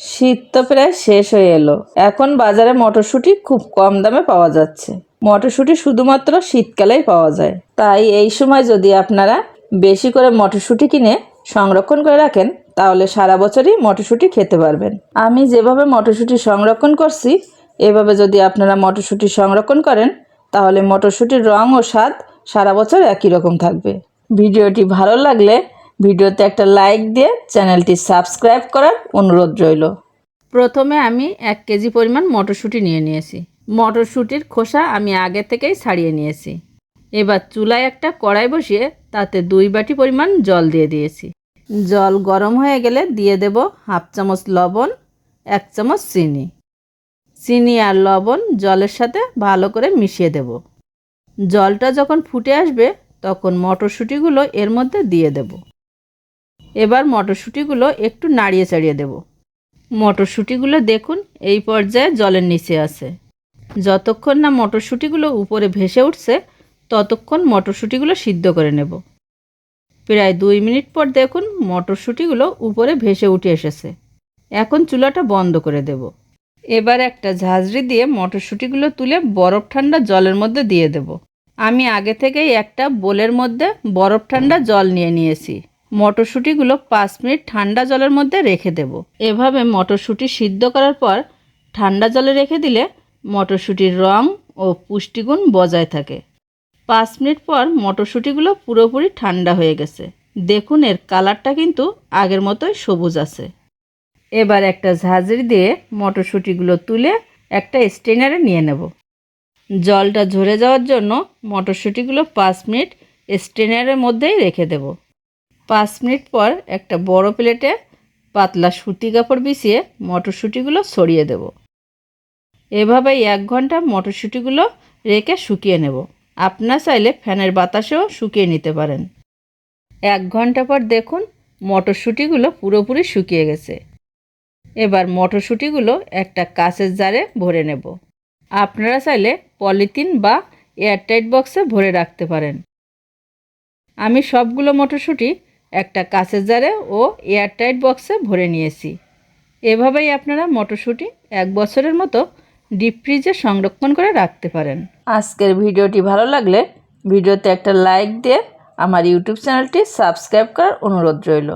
শীত তো প্রায় শেষ হয়ে এলো। এখন বাজারে মটরশুঁটি খুব কম দামে পাওয়া যাচ্ছে। মটরশুঁটি শুধুমাত্র শীতকালেই পাওয়া যায়। তাই এই সময় যদি আপনারা বেশি করে মটরশুঁটি কিনে সংরক্ষণ করে রাখেন, তাহলে সারা বছরই মটরশুঁটি খেতে পারবেন। আমি যেভাবে মটরশুঁটি সংরক্ষণ করছি, এভাবে যদি আপনারা মটরশুঁটি সংরক্ষণ করেন, তাহলে মটরশুঁটির রং ও স্বাদ সারা বছর একই রকম থাকবে। ভিডিওটি ভালো লাগলে ভিডিওতে একটা লাইক দিয়ে চ্যানেলটি সাবস্ক্রাইব করার অনুরোধ রইল। প্রথমে আমি এক কেজি পরিমাণ মটরশুঁটি নিয়ে নিয়েছি। মটরশুঁটির খোসা আমি আগে থেকেই ছাড়িয়ে নিয়েছি। এবার চুলায় একটা কড়াই বসিয়ে তাতে দুই বাটি পরিমাণ জল দিয়ে দিয়েছি। জল গরম হয়ে গেলে দিয়ে দেব হাফ চামচ লবণ, এক চামচ চিনি। চিনি আর লবণ জলের সাথে ভালো করে মিশিয়ে দেব। জলটা যখন ফুটে আসবে তখন মটরশুঁটিগুলো এর মধ্যে দিয়ে দেব। এবার মটরশুঁটিগুলো একটু নাড়িয়ে চাড়িয়ে দেব। মটরশুঁটিগুলো দেখুন, এই পর্যায়ে জলের নিচে আছে। যতক্ষণ না মটরশুঁটিগুলো উপরে ভেসে উঠছে, ততক্ষণ মটরশুঁটিগুলো সিদ্ধ করে নেব। প্রায় দুই মিনিট পর দেখুন, মটরশুঁটিগুলো উপরে ভেসে উঠে এসেছে। এখন চুলাটা বন্ধ করে দেব। এবার একটা ঝাঁঝরি দিয়ে মটরশুঁটিগুলো তুলে বরফ ঠান্ডা জলের মধ্যে দিয়ে দেব। আমি আগে থেকেই একটা বোলের মধ্যে বরফ ঠান্ডা জল নিয়ে নিয়েছি। মটরশুঁটিগুলো পাঁচ মিনিট ঠান্ডা জলের মধ্যে রেখে দেব। এভাবে মটরশুঁটি সিদ্ধ করার পর ঠান্ডা জলে রেখে দিলে মটরশুঁটির রং ও পুষ্টিগুণ বজায় থাকে। পাঁচ মিনিট পর মটরশুঁটিগুলো পুরোপুরি ঠান্ডা হয়ে গেছে। দেখুন, এর কালারটা কিন্তু আগের মতোই সবুজ আছে। এবার একটা ঝাঁঝরি দিয়ে মটরশুঁটিগুলো তুলে একটা স্ট্রেনারে নিয়ে নেব। জলটা ঝরে যাওয়ার জন্য মটরশুঁটিগুলো পাঁচ মিনিট স্ট্রেনারের মধ্যেই রেখে দেব। পাঁচ মিনিট পর একটা বড় প্লেটে পাতলা সুতি কাপড় বিছিয়ে মটরশুঁটিগুলো ছড়িয়ে দেব। এভাবেই এক ঘণ্টা মটরশুঁটিগুলো রেখে শুকিয়ে নেব। আপনার চাইলে ফ্যানের বাতাসেও শুকিয়ে নিতে পারেন। এক ঘণ্টা পর দেখুন মটরশুঁটিগুলো পুরোপুরি শুকিয়ে গেছে। এবার মটরশুঁটিগুলো একটা কাঁচের জারে ভরে নেব। আপনারা চাইলে পলিথিন বা এয়ারটাইট বক্সে ভরে রাখতে পারেন। আমি সবগুলো মটরশুঁটি একটা কাঁচের জারে ও এয়ারটাইট বক্সে ভরে নিয়েছি। এভাবেই আপনারা মটরশুঁটি এক বছরের মতো ডিপ ফ্রিজে সংরক্ষণ করে রাখতে পারেন। আজকের ভিডিওটি ভালো লাগলে ভিডিওতে একটা লাইক দিয়ে আমার ইউটিউব চ্যানেলটি সাবস্ক্রাইব করার অনুরোধ রইল।